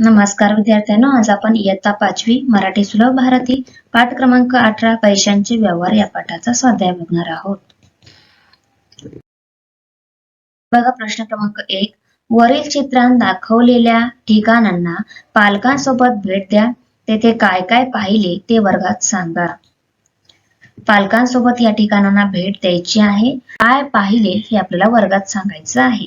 नमस्कार विद्यार्थ्यांनो आज आपण इयत्ता पाचवी मराठी सुलभ भारती पाठ क्रमांक अठरा पैशांचे व्यवहार या पाठाचा स्वाध्याय बघणार आहोत. बघा प्रश्न क्रमांक एक. वरील चित्रात दाखवलेल्या ठिकाणांना पालकांसोबत भेट द्या. तेथे काय काय पाहिले ते वर्गात सांगा. पालकांसोबत या ठिकाणांना भेट द्यायची आहे. काय पाहिले हे आपल्याला वर्गात सांगायचं आहे.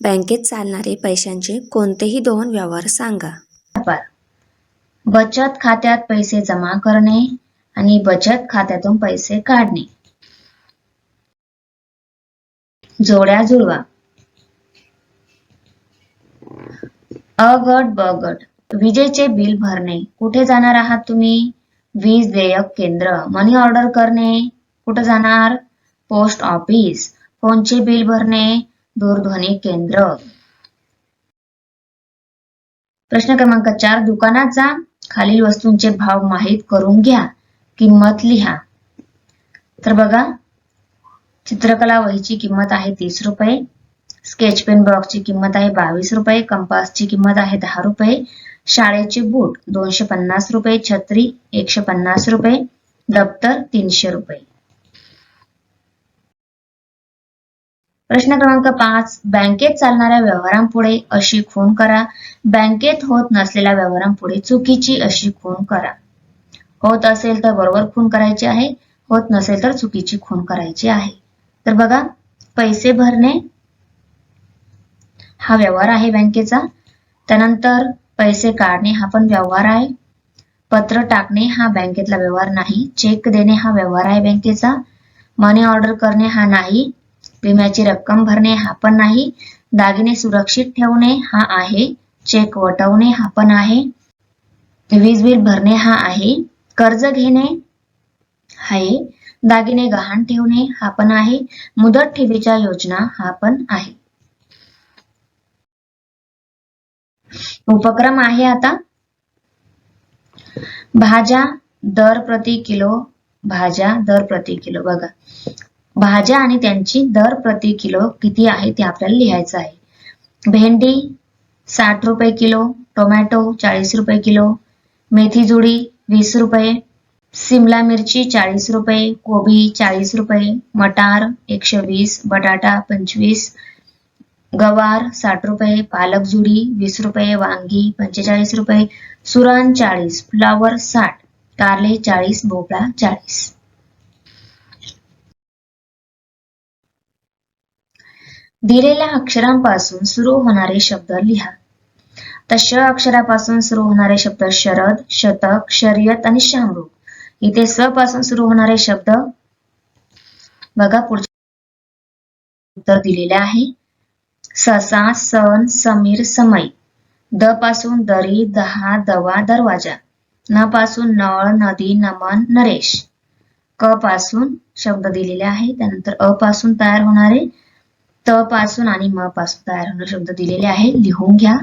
बँकेत चालणारे पैशांचे कोणतेही दोन व्यवहार सांगा. व्यापार बचत खात्यात पैसे जमा करणे आणि बचत खात्यातून पैसे काढणे. जोड्या जुळवा. अ गट ब गट विजेचे बिल भरणे. कुठे जाणार आहात तुम्ही? वीज देयक केंद्र. मनी ऑर्डर करणे. कुठे जाणार? Post office. फोनचे बिल भरणे. दूरध्वनी केंद्र. प्रश्न क्रमांक चार दुकानाचा खालील वस्तूंचे भाव माहीत करून घ्या. किंमत लिहा. तर बघा चित्रकला वहीची किंमत आहे तीस रुपये स्केच पेन बॉक्सची किंमत आहे बावीस रुपये कंपासची किंमत आहे दहा रुपये शाळेचे बूट दोनशे पन्नास रुपये छत्री एकशे पन्नास रुपये दप्तर तीनशे रुपये. प्रश्न क्रमांक पाच बँकेत चालणाऱ्या व्यवहारांपुढे अशी खूण करा. बँकेत होत नसलेल्या व्यवहारांपुढे चुकीची अशी खूण करा. होत असेल तर बरोबर खूण करायची आहे होत नसेल तर चुकीची खूण करायची आहे. तर बघा पैसे भरणे हा व्यवहार आहे बँकेचा. त्यानंतर पैसे काढणे हा पण व्यवहार आहे. पत्र टाकणे हा बँकेतला व्यवहार नाही. चेक देणे हा व्यवहार आहे बँकेचा. मनी ऑर्डर करणे हा नाही. विम्याची रक्कम भरणे हा पण नाही. दागिने सुरक्षित ठेवणे हा आहे. चेक वटवणे हा पण आहे. वीज बिल भरणे हा आहे. कर्ज घेणे आहे. दागिने गहाण ठेवणे हा पण आहे. मुदत ठेवीच्या योजना हा पण आहे. उपक्रम आहे आता. भाज्या दर प्रति किलो भाज्या दर प्रति किलो. बघा. भाज्या आणि त्यांची दर प्रति किलो किती आहे ते आपल्याला लिहायचं आहे. भेंडी साठ रुपये किलो टोमॅटो चाळीस रुपये किलो मेथी जुडी वीस रुपये सिमला मिरची चाळीस रुपये कोबी चाळीस रुपये मटार एकशे वीस बटाटा पंचवीस गवार साठ रुपये पालक जुडी वीस रुपये वांगी पंचेचाळीस रुपये सुरण चाळीस फ्लावर साठ कारले चाळीस भोपळा चाळीस. दिलेल्या अक्षरांपासून सुरू होणारे शब्द लिहा. तर श अक्षरापासून सुरू होणारे शब्द शरद शतक शर्यत आणि शामरूप इथे स पासून सुरू होणारे शब्द बघा पुढचे उत्तर दिलेले आहे. ससा सन समीर समय. द पासून दरी दहा दवा दरवाजा. न पासून नळ नदी नमन नरेश. क पासून शब्द दिलेले आहे. त्यानंतर अ पासून तयार होणारे त पासून आणि म पासून तयार होणारे शब्द दिलेले आहे. लिहून घ्या.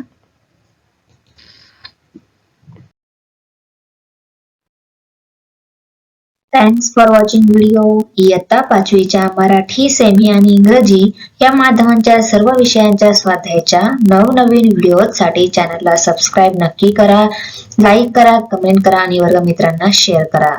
थँक्स फॉर वॉचिंग व्हिडिओ इयत्ता पाचवीच्या मराठी सेमी आणि इंग्रजी या माध्यमांच्या सर्व विषयांच्या स्वाध्यायाच्या नवनवीन व्हिडिओसाठी चॅनलला सबस्क्राईब नक्की करा. लाईक करा कमेंट करा आणि वर्गमित्रांना शेअर करा.